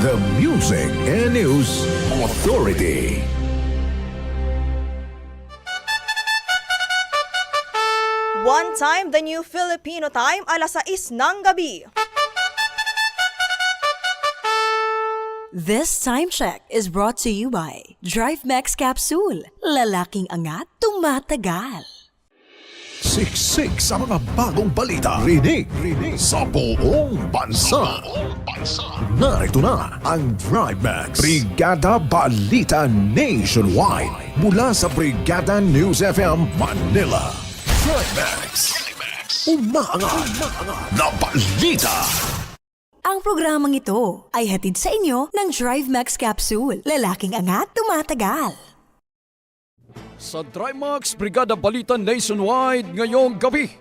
The Music and News Authority. One time, the new Filipino time, alas 6 ng gabi. This time check is brought to you by Drive Max Capsule. Lalaking angat, tumatagal. Siksik sa mga bagong balita. Rinig, rinig sa buong bansa. Narito na ang Drive Max. Brigada Balita Nationwide. Mula sa Brigada News FM Manila. Drive Max. Umaangat na balita. Ang programang ito ay hatid sa inyo ng Drive Max Capsule. Lalaking angat, tumatagal. Sa Trimax Brigada Balita Nationwide ngayong gabi.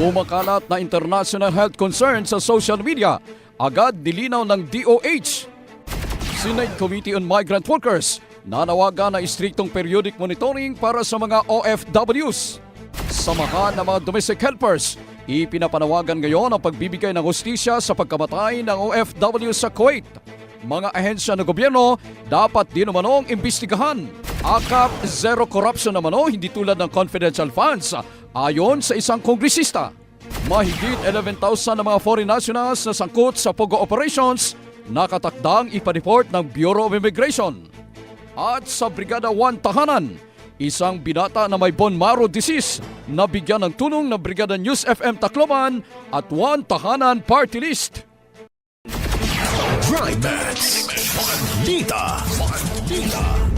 Umakalat na international health concern sa social media. Agad dilinaw ng DOH. Senate Committee on Migrant Workers nanawagan na istriktong periodic monitoring para sa mga OFWs. Samahan ng mga domestic helpers, ipinapanawagan ngayon ang pagbibigay ng hustisya sa pagkamatay ng OFW sa Kuwait. Mga ahensya ng gobyerno dapat din umanong imbestigahan. Akap zero corruption naman o hindi tulad ng confidential funds ayon sa isang kongresista. Mahigit 11,000 na mga foreign nationals na sangkot sa POGO operations nakatakdang ipareport ng Bureau of Immigration. At sa Brigada 1 Tahanan, isang binata na may bone marrow disease na bigyan ng tulong ng Brigada News FM Tacloban at 1 Tahanan Party List. Drive Max. Balita. Balita.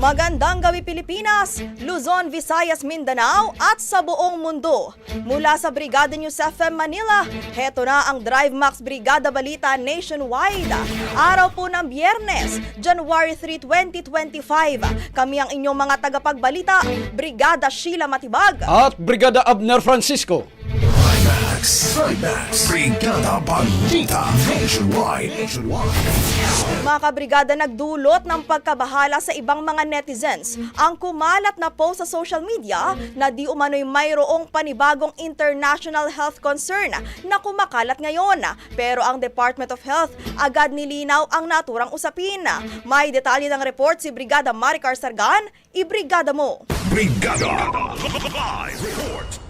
Magandang gabi Pilipinas, Luzon, Visayas, Mindanao at sa buong mundo. Mula sa Brigada News FM Manila, heto na ang Drive Max Brigada Balita Nationwide. Araw po ng Biyernes, January 3, 2025. Kami ang inyong mga tagapagbalita, Brigada Sheila Matibag. At Brigada Abner Francisco. Max. Max. Brigada Nationwide. Nationwide. Mga kabrigada nagdulot ng pagkabahala sa ibang mga netizens ang kumalat na post sa social media na di umano'y mayroong panibagong international health concern na kumakalat ngayon. Pero ang Department of Health agad nilinaw ang naturang usapin. May detalye ng report si Brigada Maricar Sargan, ibrigada mo. Brigada. Live report.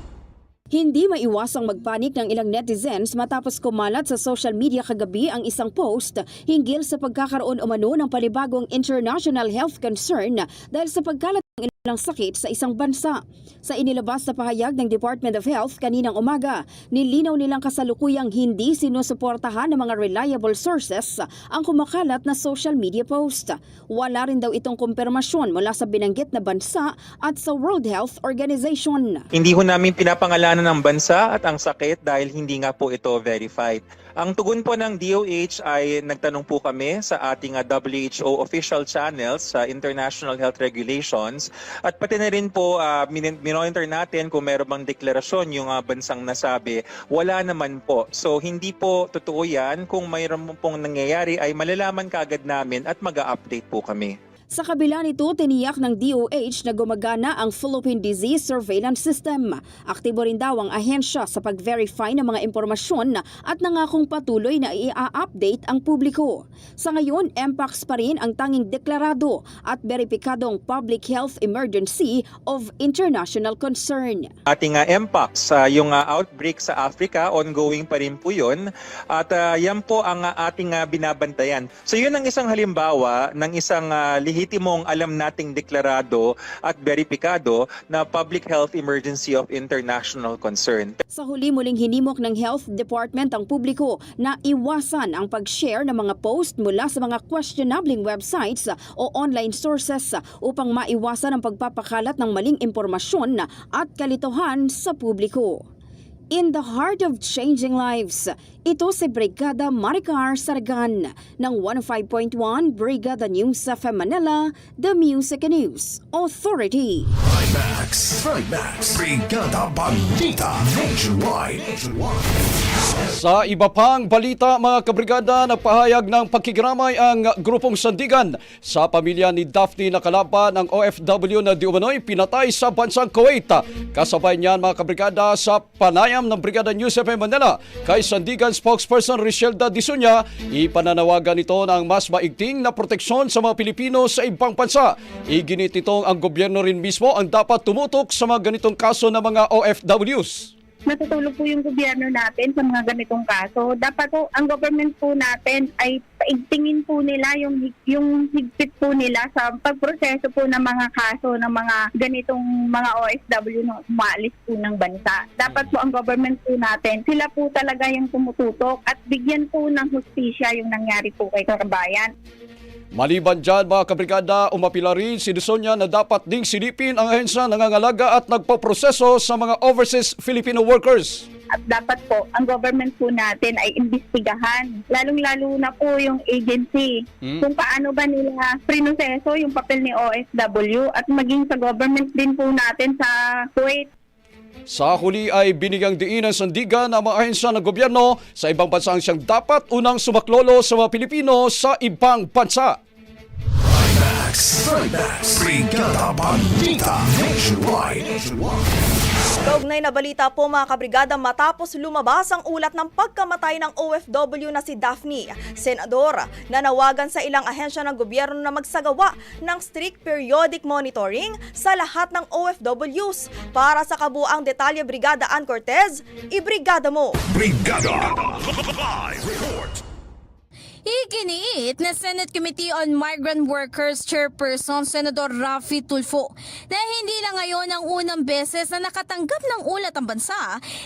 Hindi maiwasang magpanik ng ilang netizens matapos kumalat sa social media kagabi ang isang post hinggil sa pagkakaroon umano ng panibagong international health concern dahil sa pagkalat ng ilang sakit sa isang bansa. Sa inilabas na pahayag ng Department of Health kaninang umaga, nilinaw nilang kasalukuyang hindi sinusuportahan ng mga reliable sources ang kumakalat na social media post. Wala rin daw itong kumpirmasyon mula sa binanggit na bansa at sa World Health Organization. Hindi ho namin pinapangalanan ng bansa at ang sakit dahil hindi nga po ito verified. Ang tugon po ng DOH ay nagtanong po kami sa ating WHO official channels sa International Health Regulations at pati na rin po uh, minonitor natin kung meron bang deklarasyon yung ah, bansang nasabi. Wala naman po. So hindi po totoo yan. Kung mayroon pong nangyayari ay malalaman kagad namin at mag-update po kami. Sa kabila nito, tiniyak ng DOH na gumagana ang Philippine Disease Surveillance System. Aktibo rin daw ang ahensya sa pag-verify ng mga impormasyon at nangakong patuloy na i-update ang publiko. Sa ngayon, MPAX pa rin ang tanging deklarado at beripikadong public health emergency of international concern. ating uh, MPOX, ah, yung ah, outbreak sa Africa, ongoing pa rin po yun. At ah, yan po ang ah, ating ah, binabantayan. So yun ang isang halimbawa ng isang ah, lehitimong alam nating deklarado at beripikado na public health emergency of international concern. Sa huli muling hinimok ng Health Department ang publiko na iwasan ang pag-share ng mga post mula sa mga questionabling websites o online sources upang maiwasan ang pagpapakalat ng maling impormasyon at kalituhan sa publiko. In the heart of changing lives, ito si Brigada Maricar Saragan ng 105.1 Brigada News sa Manila, The Music News Authority. Trimax, Trimax, Brigada Balita Nationwide. Sa iba pang balita mga kabrigada, nagpahayag ng pagkikiramay ang grupong sandigan sa pamilya ni Daphne na kalaban ng OFW na di umano'y pinatay sa bansang Kuwait. Kasabay niyan mga kabrigada sa panayam ng Brigada News FM Manila kay sandigan spokesperson Richelda Disunya, ipananawagan ito ng mas maigting na proteksyon sa mga Pilipino sa ibang bansa. Iginit nitong ang gobyerno rin mismo ang dapat tumutok sa mga ganitong kaso ng mga OFWs. Natutulog po yung gobyerno natin sa mga ganitong kaso. Dapat po, ang government po natin ay paigtingin po nila yung, yung higpit po nila sa pagproseso po ng mga kaso ng mga ganitong mga OFW na umaalis po ng bansa. Dapat po ang government po natin, sila po talaga yung tumututok at bigyan po ng hustisya yung nangyari po kay Karbayan. Maliban dyan mga kabrigada, umapila rin si Dusonya na dapat ding silipin ang ahensya nangangalaga at nagpoproseso sa mga overseas Filipino workers. at dapat po ang government po natin ay imbestigahan. Lalong-lalo na po yung agency. Hmm. Kung paano ba nila prinoseso yung papel ni OFW at maging sa government din po natin sa Kuwait. Sa huli ay binigyang diin ng sandigan ang mga ahensya ng gobyerno sa ibang bansa ang siyang dapat unang sumaklolo sa mga Pilipino sa ibang bansa. Trimax, Trimax, Brigada Balita Nationwide. Kaugnay na balita po mga kabrigada matapos lumabas ang ulat ng pagkamatay ng OFW na si Daphne. Senador, nanawagan sa ilang ahensya ng gobyerno na magsagawa ng strict periodic monitoring sa lahat ng OFWs. Para sa kabuang detalye Brigada Ann Cortez, ibrigada mo! Brigada Live Report. Iginiit na Senate Committee on Migrant Workers Chairperson Senador Rafi Tulfo na hindi lang ngayon ang unang beses na nakatanggap ng ulat ang bansa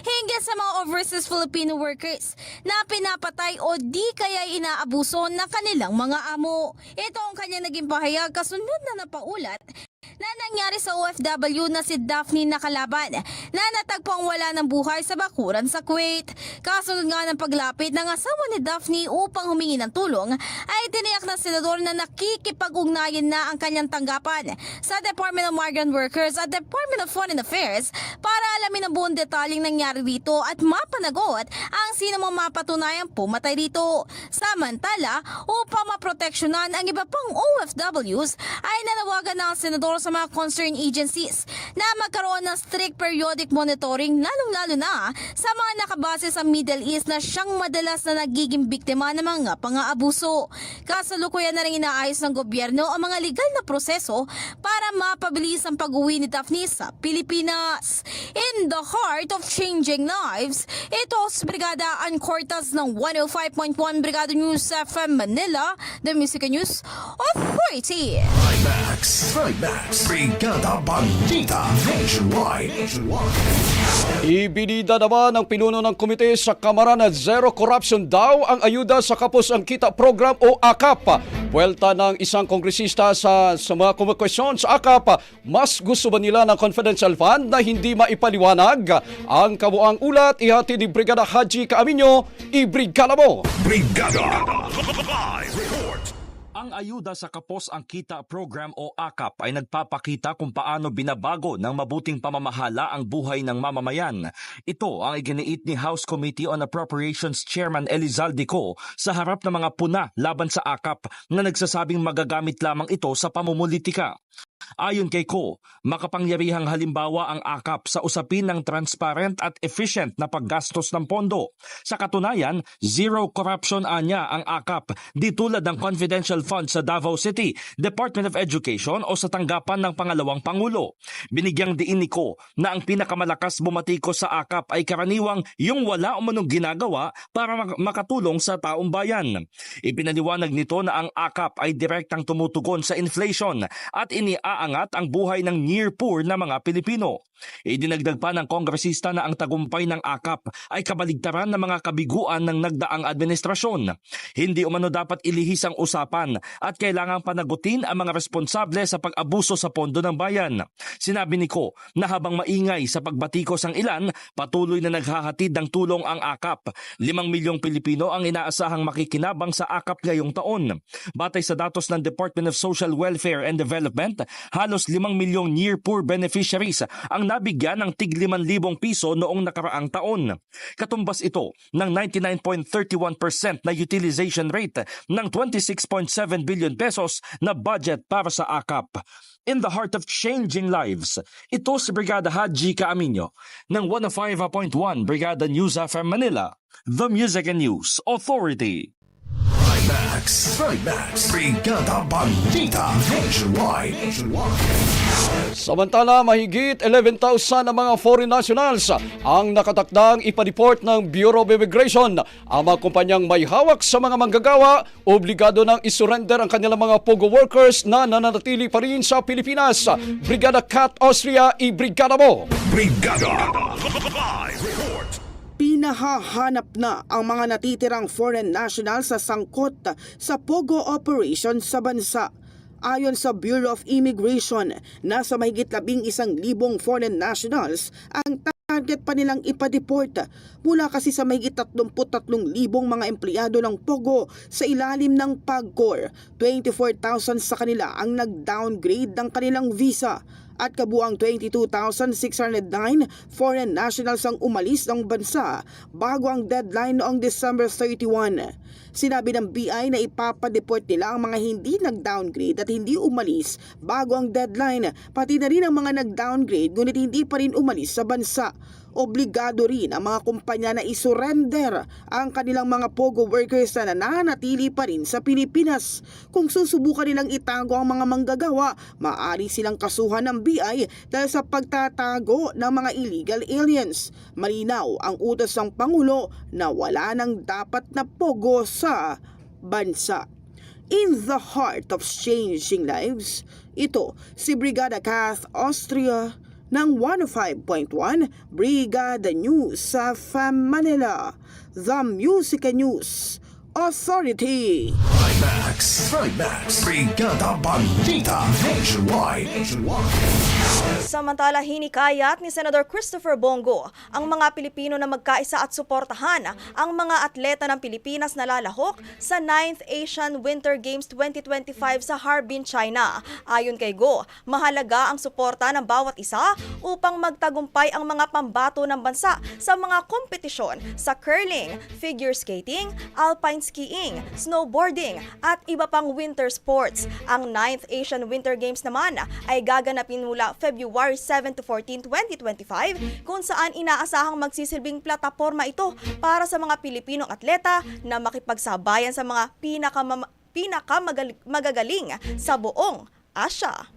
hinggil sa mga overseas Filipino workers na pinapatay o di kaya inaabuso ng kanilang mga amo. Ito ang kanyang naging pahayag kasunod na napaulat na nangyari sa OFW na si Daphne Nakalaban na natagpong wala ng buhay sa bakuran sa Kuwait. Kasunod nga ng paglapit ng asawa ni Daphne upang humingi ng tulong ay tiniyak ng senador na nakikipag-ugnayan na ang kanyang tanggapan sa Department of Migrant Workers at Department of Foreign Affairs para alamin ang buong detalyeng nangyari dito at mapanagot ang sino mang mapatunayang pumatay dito. Samantala, upang maproteksyonan ang iba pang OFWs ay nanawagan na ang senador sa mga concerned agencies na magkaroon ng strict periodic monitoring lalong-lalo na sa mga nakabase sa Middle East na siyang madalas na nagiging biktima ng mga pang-aabuso. Kasalukuyan na rin inaayos ng gobyerno ang mga legal na proseso para mapabilis ang pag-uwi ni Daphne sa Pilipinas. In the heart of changing lives, ito si Brigada Ancortas ng 105.1 Brigada News FM Manila, the Music News Authority. Max, Max, Brigada Balita Nationwide. Ibinida naman ng pinuno ng komite sa Kamara na zero corruption daw ang ayuda sa Kapos ang Kita Program o AKAP. Puwelta ng isang kongresista sa, sa mga kumakwestiyon sa AKAP, mas gusto ba nila ng confidential fund na hindi maipaliwanag? Ang kabuang ulat, ihati ni Brigada Haji Kaaminyo, ibrigada mo! Brigada Live ayuda sa Kapos ang Kita Program o AKAP ay nagpapakita kung paano binabago ng mabuting pamamahala ang buhay ng mamamayan. Ito ang iginiit ni House Committee on Appropriations Chairman Elizalde Co sa harap ng mga puna laban sa AKAP na nagsasabing magagamit lamang ito sa pamumulitika. Ayon kay Ko, makapangyarihang halimbawa ang AKAP sa usapin ng transparent at efficient na paggastos ng pondo. Sa katunayan, zero corruption anya ang AKAP di tulad ng confidential fund sa Davao City, Department of Education o sa tanggapan ng pangalawang pangulo. Binigyang diin ni Ko na ang pinakamalakas bumatikos sa AKAP ay karaniwang yung wala umanong ginagawa para mak- makatulong sa taong bayan. Ipinaliwanag nito na ang AKAP ay direktang tumutugon sa inflation at iniaangat ang buhay ng near poor na mga Pilipino. Idinagdag pa ng kongresista na ang tagumpay ng AKAP ay kabaligtaran ng mga kabiguan ng nagdaang administrasyon. Hindi umano dapat ilihis ang usapan at kailangang panagutin ang mga responsable sa pag-abuso sa pondo ng bayan. Sinabi ni Ko na habang maingay sa pagbatikos ang ilan, patuloy na naghahatid ng tulong ang AKAP. Limang milyong Pilipino ang inaasahang makikinabang sa AKAP ngayong taon. Batay sa datos ng Department of Social Welfare and Development, halos limang milyong near poor beneficiaries ang nabigyan ng tig 5,000 piso noong nakaraang taon. Katumbas ito ng 99.31% na utilization rate ng 26.7 billion pesos na budget para sa AKAP. In the heart of changing lives, ito si Brigada Haji Kaaminyo ng 105.1 Brigada News FM Manila, The Music and News Authority. Max, Max, Brigada Balita Nationwide. Samantala, mahigit 11,000 na mga foreign nationals ang nakatakdang ipareport ng Bureau of Immigration. Ang mga kumpanyang may hawak sa mga manggagawa, obligado nang isurrender ang kanilang mga POGO workers na nananatili pa rin sa Pilipinas. Brigada Cat Austria, i-brigada mo! Brigada Live. Pinahahanap na ang mga natitirang foreign national sa sangkot sa POGO operation sa bansa. Ayon sa Bureau of Immigration, nasa mahigit labing isang libong foreign nationals ang target pa nilang ipadeport mula kasi sa mahigit 33,000 mga empleyado ng POGO sa ilalim ng PAGCOR. 24,000 sa kanila ang nag-downgrade ng kanilang visa at kabuang 22,609 foreign nationals ang umalis ng bansa bago ang deadline noong December 31. Sinabi ng BI na ipapadeport nila ang mga hindi nag-downgrade at hindi umalis bago ang deadline, pati na rin ang mga nag-downgrade ngunit hindi pa rin umalis sa bansa. Obligado rin ang mga kumpanya na isurrender ang kanilang mga POGO workers na nananatili pa rin sa Pilipinas. Kung susubukan nilang itago ang mga manggagawa, maaari silang kasuhan ng BI dahil sa pagtatago ng mga illegal aliens. Malinaw ang utos ng Pangulo na wala nang dapat na POGO sa bansa. In the heart of changing lives, ito si Brigada Kath Austria ng 105.1 Brigada News sa Manila, The Music News Authority. Max, Max, Brigada Balita Nationwide. Samantala, hinikayat ni Senador Christopher Bongo ang mga Pilipino na magkaisa at suportahan ang mga atleta ng Pilipinas na lalahok sa 9th Asian Winter Games 2025 sa Harbin, China. Ayon kay Go, mahalaga ang suporta ng bawat isa upang magtagumpay ang mga pambato ng bansa sa mga kompetisyon sa curling, figure skating, alpine skiing, snowboarding at iba pang winter sports. Ang 9th Asian Winter Games naman ay gaganapin mula February 7 to 14, 2025 kung saan inaasahang magsisilbing plataforma ito para sa mga Pilipinong atleta na makipagsabayan sa mga pinakamama- pinakamagagaling sa buong Asya.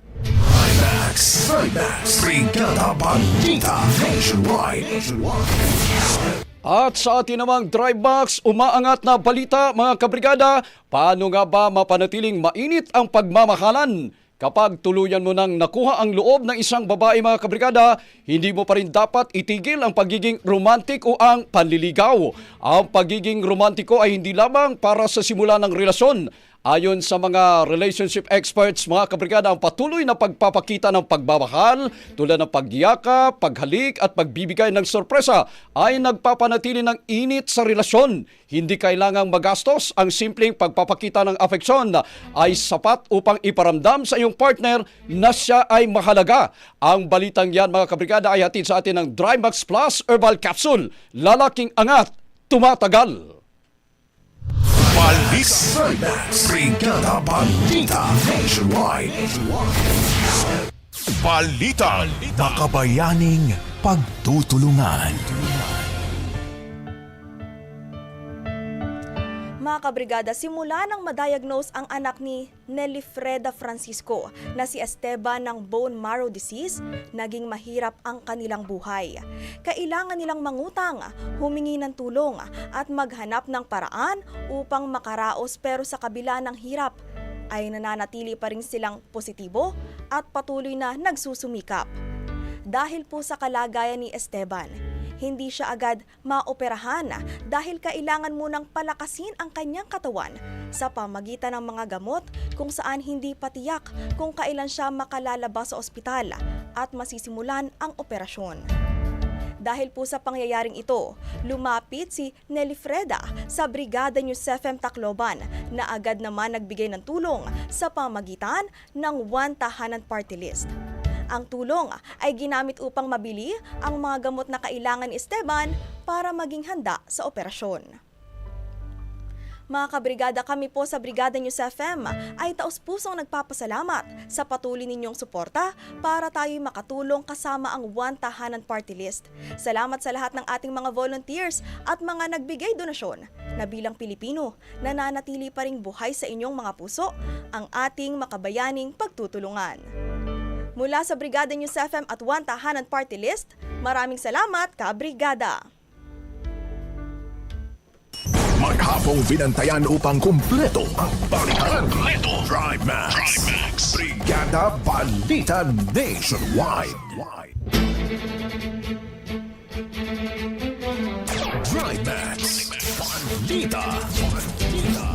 Balita Nationwide. At sa atin namang Drive Box, umaangat na balita mga kabrigada, paano nga ba mapanatiling mainit ang pagmamahalan? Kapag tuluyan mo nang nakuha ang loob ng isang babae mga kabrigada, hindi mo pa rin dapat itigil ang pagiging romantic o ang panliligaw. Ang pagiging romantiko ay hindi lamang para sa simula ng relasyon. Ayon sa mga relationship experts, mga kabrigada, ang patuloy na pagpapakita ng pagmamahal tulad ng pagyaka, paghalik at pagbibigay ng sorpresa ay nagpapanatili ng init sa relasyon. Hindi kailangang magastos ang simpleng pagpapakita ng afeksyon ay sapat upang iparamdam sa iyong partner na siya ay mahalaga. Ang balitang yan mga kabrigada ay hatid sa atin ng Drymax Plus Herbal Capsule. Lalaking angat, tumatagal. Trimax. Brigada Balita Nationwide. Balita. Makabayaning pagtutulungan. Mga kabrigada, simula nang madiagnose ang anak ni Nelly Freda Francisco na si Esteban ng bone marrow disease, naging mahirap ang kanilang buhay. Kailangan nilang mangutang, humingi ng tulong at maghanap ng paraan upang makaraos pero sa kabila ng hirap ay nananatili pa rin silang positibo at patuloy na nagsusumikap. Dahil po sa kalagayan ni Esteban, hindi siya agad maoperahan dahil kailangan munang palakasin ang kanyang katawan sa pamagitan ng mga gamot kung saan hindi patiyak kung kailan siya makalalabas sa ospital at masisimulan ang operasyon. Dahil po sa pangyayaring ito, lumapit si Nelly Freda sa Brigada News FM Tacloban na agad naman nagbigay ng tulong sa pamagitan ng One Tahanan Party List. Ang tulong ay ginamit upang mabili ang mga gamot na kailangan ni Esteban para maging handa sa operasyon. Mga kabrigada, kami po sa Brigada News FM ay taus-pusong nagpapasalamat sa patuloy ninyong suporta para tayo makatulong kasama ang One Tahanan Party List. Salamat sa lahat ng ating mga volunteers at mga nagbigay donasyon na bilang Pilipino, nananatili pa ring buhay sa inyong mga puso ang ating makabayaning pagtutulungan. Mula sa Brigada News FM at One Tahanan Party List, maraming salamat, Kabrigada! Maghapong binantayan upang kumpleto ang balitan. Kumpleto. Drive Max. Brigada Balita Nationwide. Drive Max. Balita.